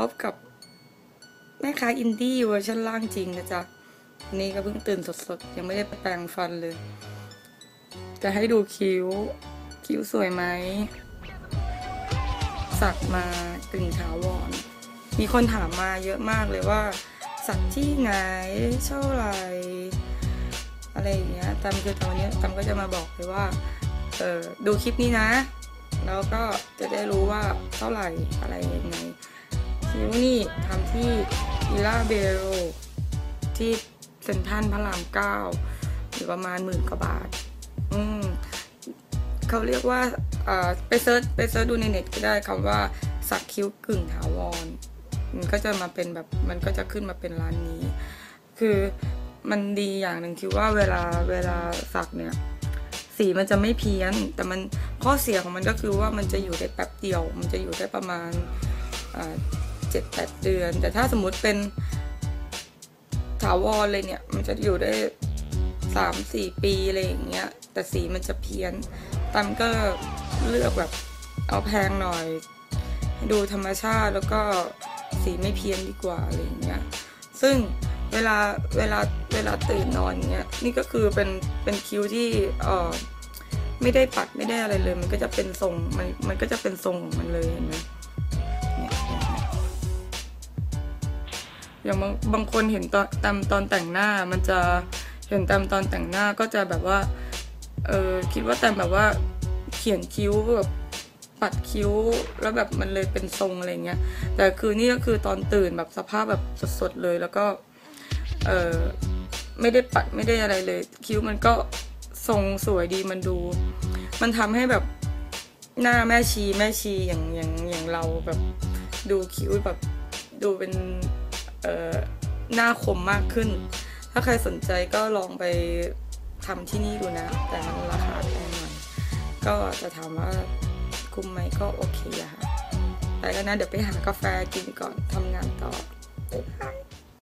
พบกับแม่ค้าอินดี้เวอร์ชันล่างจริงนะจ๊ะนนี่ก็เพิ่งตื่นสดๆ ยังไม่ได้แปรงฟันเลย จะให้ดูคิ้ว คิ้วสวยไหม สักมากึ่งถาวร มีคนถามมาเยอะมากเลยว่า สักที่ไหนเท่าไหร่อะไรอย่างเงี้ยตามคือตอนนี้ตามก็จะมาบอกเลยว่า เออดูคลิปนี้นะ แล้วก็จะได้รู้ว่าเท่าไหร่อะไรยังไง คิ้วนี่ทำที่อีล่าเบโรที่เซ็นทรัลพระรามเก้าอยู่ประมาณหมื่นกว่าบาท อืมเขาเรียกว่าอ่าไปเซิร์ชไปเซิร์ชดูในเน็ตก็ได้คำว่าสักคิ้วกึ่งถาวร มันก็จะมาเป็นแบบมันก็จะขึ้นมาเป็นร้านนี้ คือมันดีอย่างหนึ่งคือว่าเวลาเวลาสักเนี่ย สีมันจะไม่เพี้ยน แต่มันข้อเสียของมันก็คือว่ามันจะอยู่ได้แป๊บเดียว มันจะอยู่ได้ประมาณ เจ็ดแปดเดือน แต่ถ้าสมมุติเป็นถาวรเลยเนี่ย มันจะอยู่ได้สามสี่ปีอะไรอย่างเงี้ย แต่สีมันจะเพี้ยนตัมก็เลือกแบบเอาแพงหน่อยให้ดูธรรมชาติแล้วก็สีไม่เพี้ยนดีกว่าอะไรอย่างเงี้ย ซึ่งเวลาเวลาเวลาตื่นนอนเงี้ย นี่ก็คือเป็นเป็นคิ้วที่เออไม่ได้ปัดไม่ได้อะไรเลย มันก็จะเป็นทรงมันมันก็จะเป็นทรงของมันเลยเห็นไหม อย่างบางบางคนเห็นตอนตามตอนแต่งหน้ามันจะเห็นตามตอนแต่งหน้าก็จะแบบว่าเออคิดว่าแต่แบบว่าเขียนคิ้วแบบปัดคิ้วแล้วแบบมันเลยเป็นทรงอะไรเงี้ยแต่คือนี่ก็คือตอนตื่นแบบสภาพแบบสดๆเลยแล้วก็เออไม่ได้ปัดไม่ได้อะไรเลย คิ้วมันก็ทรงสวยดีมันดู มันทำให้แบบหน้าแม่ชีแม่ชีอย่างอย่างอย่างเราแบบดูคิ้วแบบดูเป็น หน้าคมมากขึ้น ถ้าใครสนใจก็ลองไปทำที่นี่ดูนะ แต่มันราคาแพงหน่อยก็จะถามว่าคุ้มไหมก็โอเคอะค่ะไปแล้วนะ เดี๋ยวไปหากาแฟกินก่อนทำงานต่อบาย